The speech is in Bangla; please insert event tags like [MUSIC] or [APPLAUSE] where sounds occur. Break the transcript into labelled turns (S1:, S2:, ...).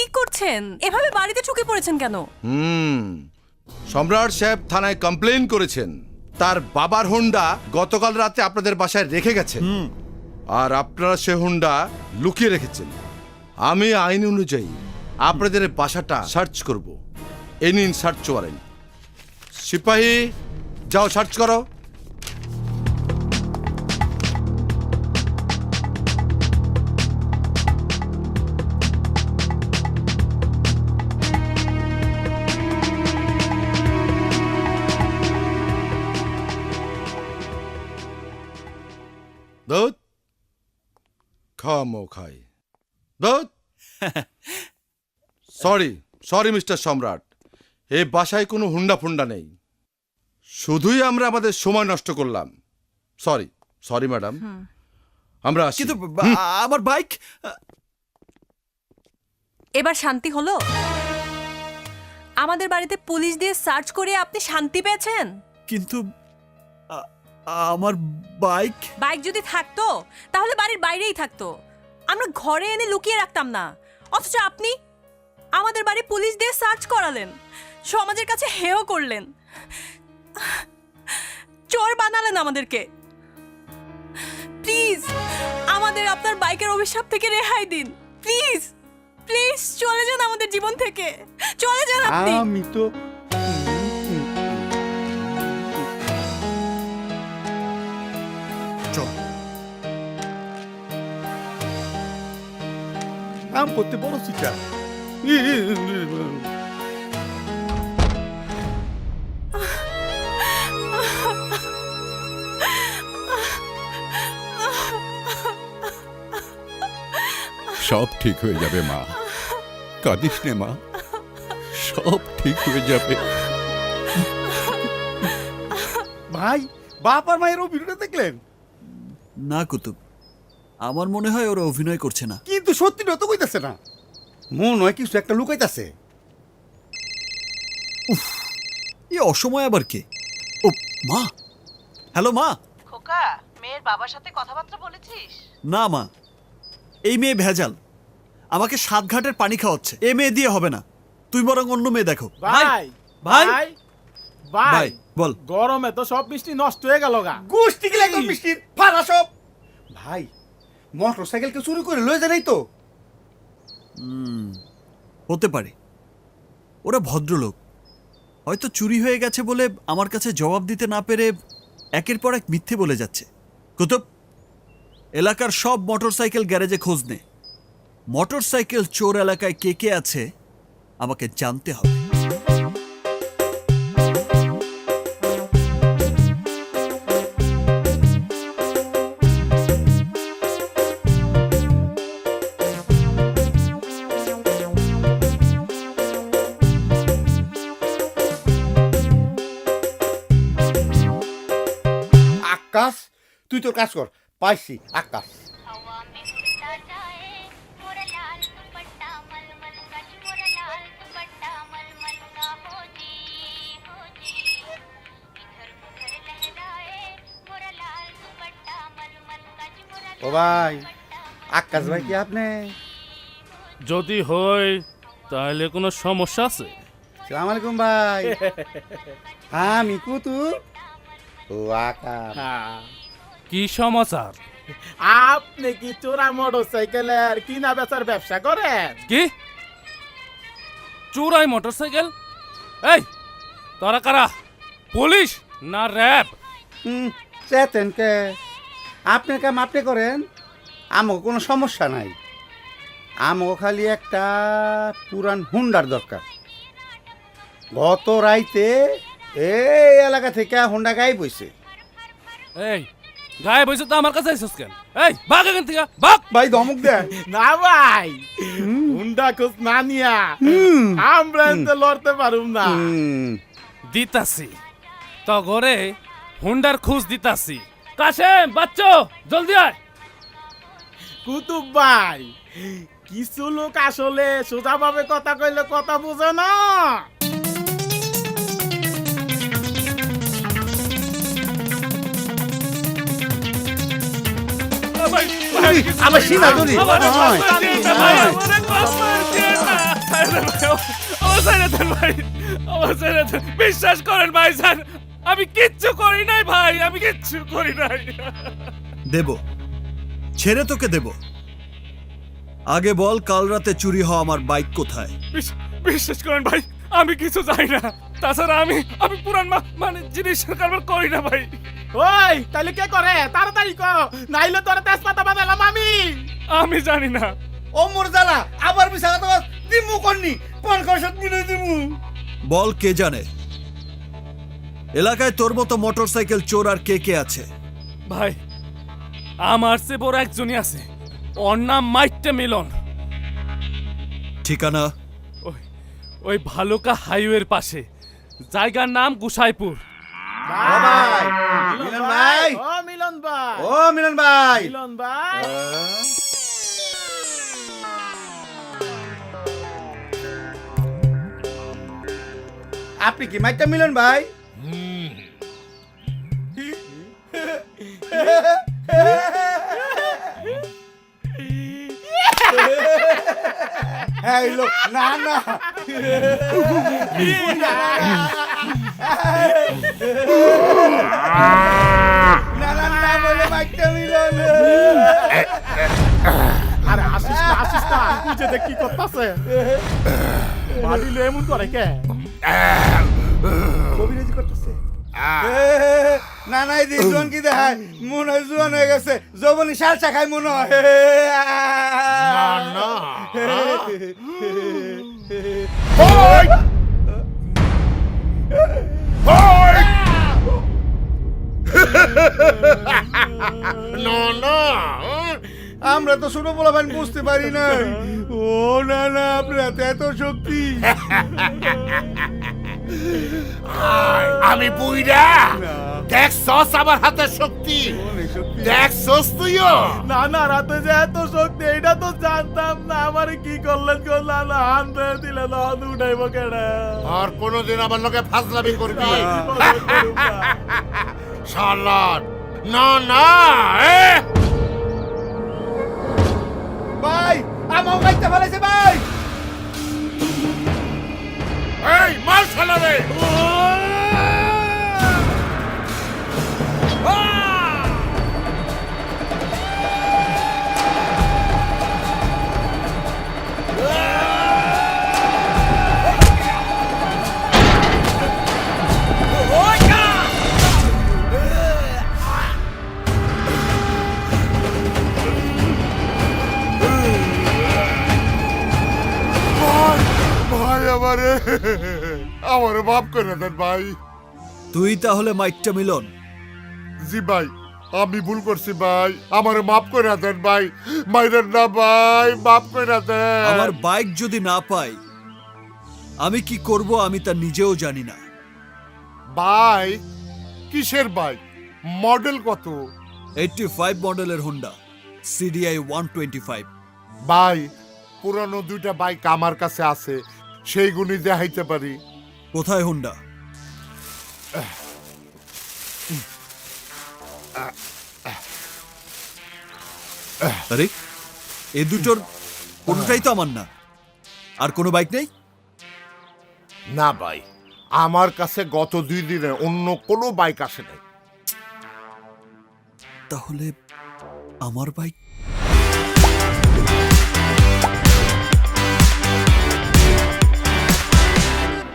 S1: কি করছেন? এভাবে বাড়িতে ঢুকে পড়েছেন কেন?
S2: হুম সম্রাট সাহেব থানায় কমপ্লেন করেছেন। তার বাবার হোন্ডা গতকাল রাতে আপনাদের বাসায় রেখে গেছেন। আর আপনারা সে হোন্ডা লুকিয়ে রেখেছেন। আমি আইন অনুযায়ী আপনাদের বাসাটা সার্চ করব। এ নিন সার্চ ওয়ারেন্ট। সিপাহী যাও সার্চ করো। খাই দুধ সরি সরি মিস্টার সম্রাট। এ বাসায় কোনো হুন্ডা ফুন্ডা নেই। শুধুই আমরা আমাদের সময় নষ্ট করলাম। সরি সরি ম্যাডাম আমরা আসি।
S3: কিন্তু বা- আমার বাইক
S1: এবার শান্তি হলো? আমাদের বাড়িতে পুলিশ দিয়ে সার্চ করে আপনি শান্তি পেয়েছেন?
S3: কিন্তু আমার বাইক?
S1: বাইক যদি থাকতো তাহলে বাড়ির বাইরেই থাকতো। আমরা ঘরে এনে লুকিয়ে রাখতাম না। অথচ আপনি আমাদের বাড়ি পুলিশ দিয়ে সার্চ করালেন। সমাজের কাছে হেও করলেন। চোর বানালেন আমাদেরকে। প্লিজ আমাদের আপনার বাইকের অভিশাপ থেকে রেহাই দিন। প্লিজ প্লিজ চলে যান আমাদের জীবন থেকে। চলে যান আপনি।
S4: আমি তো আম করতে বড় শিকার
S5: সব ঠিক হয়ে যাবে মা। কাঁদিস নে মা। সব ঠিক হয়ে যাবে।
S4: ভাই বাপ আর মায়ের অভিনয়টা দেখলেন?
S3: না কুতুব। আমার মনে হয় ওরা অভিনয় করছে না।
S4: কিন্তু সত্যিটা তো কইতাছে না। মন হয় কিছু একটা লুকাইতাছে।
S3: এ অসময় আবার কে? ও মা। হ্যালো মা।
S6: খোকা মেয়ের বাবার সাথে কথাবার্তা বলেছিস?
S3: না মা। এই মেয়ে ভেজাল। আমাকে সাত ঘাটের পানি খাওয়াচ্ছে। এ মেয়ে দিয়ে হবে না। তুই বরং অন্য মেয়ে দেখো।
S7: ভাই
S3: ভাই?
S7: ভাই
S3: বল।
S7: গরমে তো সব মিষ্টি নষ্ট হয়ে গেল গা।
S4: গোষ্ঠী গেলে একদম মিষ্টির ফালা সব। ভাই মোটর সাইকেলকে চুরি করে লয়ে যায় নাই তো?
S3: হতে পারে। ওরা ভদ্রলোক। হয়তো চুরি হয়ে গেছে বলে আমার কাছে জবাব দিতে না পেরে একের পর এক মিথ্যে বলে যাচ্ছে। কুতুব, এলাকার সব মোটরসাইকেল গ্যারেজে খোঁজ নে। মোটরসাইকেল চোর এলাকায় কে কে আছে আমাকে জানতে হবে।
S4: তুই তোর কাজ কর। পাইছি আকাশ ও ভাই আকাশ ভাই কি আপনি?
S7: যদি হয় তাহলে কোনো সমস্যা আছে?
S4: সালাম আলাইকুম ভাই। [LAUGHS] হ্যাঁ মিকু তু ও আকাশ। হ্যাঁ।
S7: কি সমাচার? আপনি কি চোরা মোটর সাইকেলের কিনা বেচার ব্যবসা করেন?
S8: কি? চোরাই মোটরসাইকেল? এই তোরা কারা? পুলিশ না র্যাব?
S4: হুম চেতেন কে? আপনার কাম আপনি করেন? আমাকে কোনো সমস্যা নাই। আমাকে খালি একটা পুরান হুন্ডার দরকার। গত রাইতে এই এলাকা থেকে হুন্ডা গাই বইছে
S8: এই গায়ে বসে তো আমার কাছে আইসিস কেন? এই ভাগ এখান থেকে ভাগ
S4: ভাই ধমক দে। [LAUGHS]
S7: না ভাই হুন্ডা খোঁজ না নিয়া। আমরা এতে লড়তে পারুম না।
S8: দিতাছি। তো ঘরে হুন্ডার খুঁজ দিতাছি। কাশেম বাচ্চো জলদি আয়।
S7: কুতুব ভাই কিছু লোক আসলে সোজাভাবে কথা কইলে কথা বোঝে না।
S8: আমার ছেড়ে দেন বিশ্বাস করেন ভাই স্যার আমি কিচ্ছু করি নাই ভাই আমি কিচ্ছু করি নাই।
S3: দেব। ছেড়ে তোকে দেব। আগে বল কাল রাতে চুরি হওয়া আমার বাইক কোথায়?
S8: বিশ- বিশ্বাস করেন ভাই আমি কিছু জানি না। তাছাড়া আমি আমি পুরান মানে জিনিসের কারবার করি না ভাই।
S7: ওই তাহলে কে করে? তাড়াতাড়ি কর নাইলে তোর তেজপাতা বানালাম আমি।
S8: আমি জানি না।
S4: ও মোর জ্বালা আবার কথা বল, দিমু কন্নি কোন কষত মিলে দিমু।
S3: বল কে জানে? এলাকায় তোর মতো মোটরসাইকেল চোর আর কে কে আছে?
S8: ভাই আমার সে বড় একজনই আছে। ওর নাম মাইটে মিলন।
S3: ঠিকানা?
S8: ওই ওই ভালুকা হাইওয়ের পাশে। জায়গার নাম গুসাইপুর।
S4: ভাই মিলন ভাই।
S7: ও মিলন ভাই।
S4: ও মিলন ভাই।
S7: মিলন ভাই।
S4: আপনি কি মাইটা মিলন ভাই? লোক না না না না না
S7: আরে আসিস না আসিস না। যে দেখ কি করতেছে। মারিলে এমন করে কে?
S4: কবিরাজি করতেছে। না না এই জোয়ান কি দেখায়? মনে হয় জোয়ান হয়ে গেছে। যৌবনী শাল চাখায় মনে হয়। না [LAUGHS] আমরা তো ছোট বুঝতে পারি না ও না না আপনার হাতে এত শক্তি।
S9: আমি বুইরা দেখছস আমার হাতের শক্তি। দেখছস তুইও।
S7: না না রাতে যে এত শক্তি এটা তো জানতাম না। আমার কি করলেন করলেন? না হান ধরে দিলে না হাত উঠাইব কেডা?
S9: আর কোনোদিন আমার লোকে ফাজলামি করবি। শালার না না এ
S4: ভাই আমার বাইতে ফেলেছে ভাই।
S9: এই মার শালারে আমারে। আমারে মাফ করে দেন ভাই।
S3: তুই তাহলে মাইকটা মিলন।
S9: জি ভাই আমি ভুল করছি ভাই। আমারে মাফ করে দেন ভাই। মাইরেন না ভাই মাফ করে দেন।
S3: আমার বাইক যদি না পাই আমি কি করব আমি তা নিজেও জানি না।
S9: ভাই কিসের বাইক মডেল কত?
S3: এইটটি ফাইভ মডেলের Honda CDI one twenty five.
S9: ভাই পুরানো দুইটা বাইক আমার কাছে আছে। সেইগুলি দেখাইতে পারি।
S3: কোথায় হোন্ডা? আরে এ দুটোর কোনটাই তো আমার না। আর কোনো বাইক নেই?
S9: না ভাই আমার কাছে গত দুই দিনে অন্য কোনো বাইক আসে নাই।
S3: তাহলে আমার বাইক